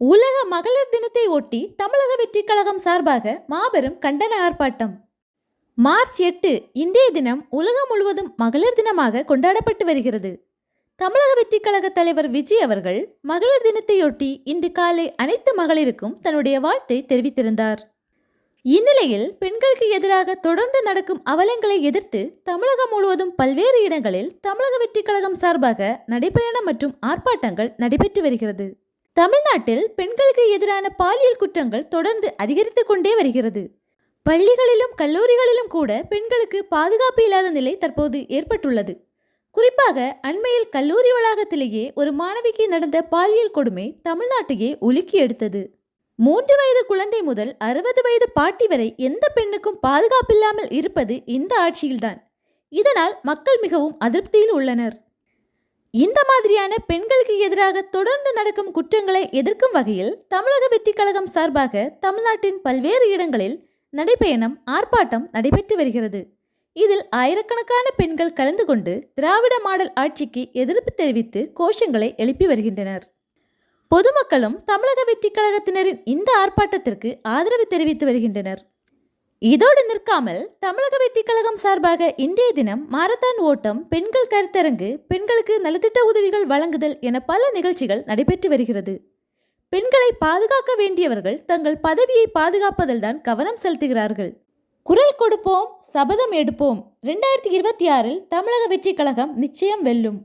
உலக மகளிர் தினத்தை ஒட்டி தமிழக வெற்றிக் கழகம் சார்பாக மாபெரும் கண்டன ஆர்ப்பாட்டம். மார்ச் எட்டு இன்றைய தினம் உலகம் முழுவதும் மகளிர் தினமாக கொண்டாடப்பட்டு வருகிறது. தமிழக வெற்றிக் கழக தலைவர் விஜய் அவர்கள் மகளிர் தினத்தையொட்டி இன்று காலை அனைத்து மகளிருக்கும் தன்னுடைய வாழ்த்தை தெரிவித்திருந்தார். இந்நிலையில் பெண்களுக்கு எதிராக தொடர்ந்து நடக்கும் அவலங்களை எதிர்த்து தமிழகம் முழுவதும் பல்வேறு இடங்களில் தமிழக வெற்றிக் கழகம் சார்பாக நடைபயணம் மற்றும் ஆர்ப்பாட்டங்கள் நடைபெற்று வருகிறது. தமிழ்நாட்டில் பெண்களுக்கு எதிரான பாலியல் குற்றங்கள் தொடர்ந்து அதிகரித்து கொண்டே வருகிறது. பள்ளிகளிலும் கல்லூரிகளிலும் கூட பெண்களுக்கு பாதுகாப்பு இல்லாத நிலை தற்போது ஏற்பட்டுள்ளது. குறிப்பாக அண்மையில் கல்லூரி வளாகத்திலேயே ஒரு மாணவிக்கு நடந்த பாலியல் கொடுமை தமிழ்நாட்டையே உலுக்கி எடுத்தது. மூன்று வயது குழந்தை முதல் அறுபது வயது பாட்டி வரை எந்த பெண்ணுக்கும் பாதுகாப்பில்லாமல் இருப்பது இந்த ஆட்சியில்தான். இதனால் மக்கள் மிகவும் அதிருப்தியில் உள்ளனர். இந்த மாதிரியான பெண்களுக்கு எதிராக தொடர்ந்து நடக்கும் குற்றங்களை எதிர்க்கும் வகையில் தமிழக வெற்றிக் கழகம் சார்பாக தமிழ்நாட்டின் பல்வேறு இடங்களில் நடைபயணம் ஆர்ப்பாட்டம் நடைபெற்று வருகிறது. இதில் ஆயிரக்கணக்கான பெண்கள் கலந்து கொண்டு திராவிட மாடல் ஆட்சிக்கு எதிர்ப்பு தெரிவித்து கோஷங்களை எழுப்பி வருகின்றனர். பொதுமக்களும் தமிழக வெற்றி கழகத்தினரின் இந்த ஆர்ப்பாட்டத்திற்கு ஆதரவு தெரிவித்து வருகின்றனர். இதோடு நிற்காமல் தமிழக வெற்றி கழகம் சார்பாக இன்றைய தினம் மாரத்தான் ஓட்டம் பெண்கள் கருத்தரங்கு பெண்களுக்கு நலத்திட்ட உதவிகள் வழங்குதல் என பல நிகழ்ச்சிகள் நடைபெற்று வருகிறது. பெண்களை பாதுகாக்க வேண்டியவர்கள் தங்கள் பதவியை பாதுகாப்பதில் தான் கவனம் செலுத்துகிறார்கள். குரல் கொடுப்போம் சபதம் எடுப்போம். ரெண்டாயிரத்தி இருபத்தி ஆறில் தமிழக வெற்றி கழகம் நிச்சயம் வெல்லும்.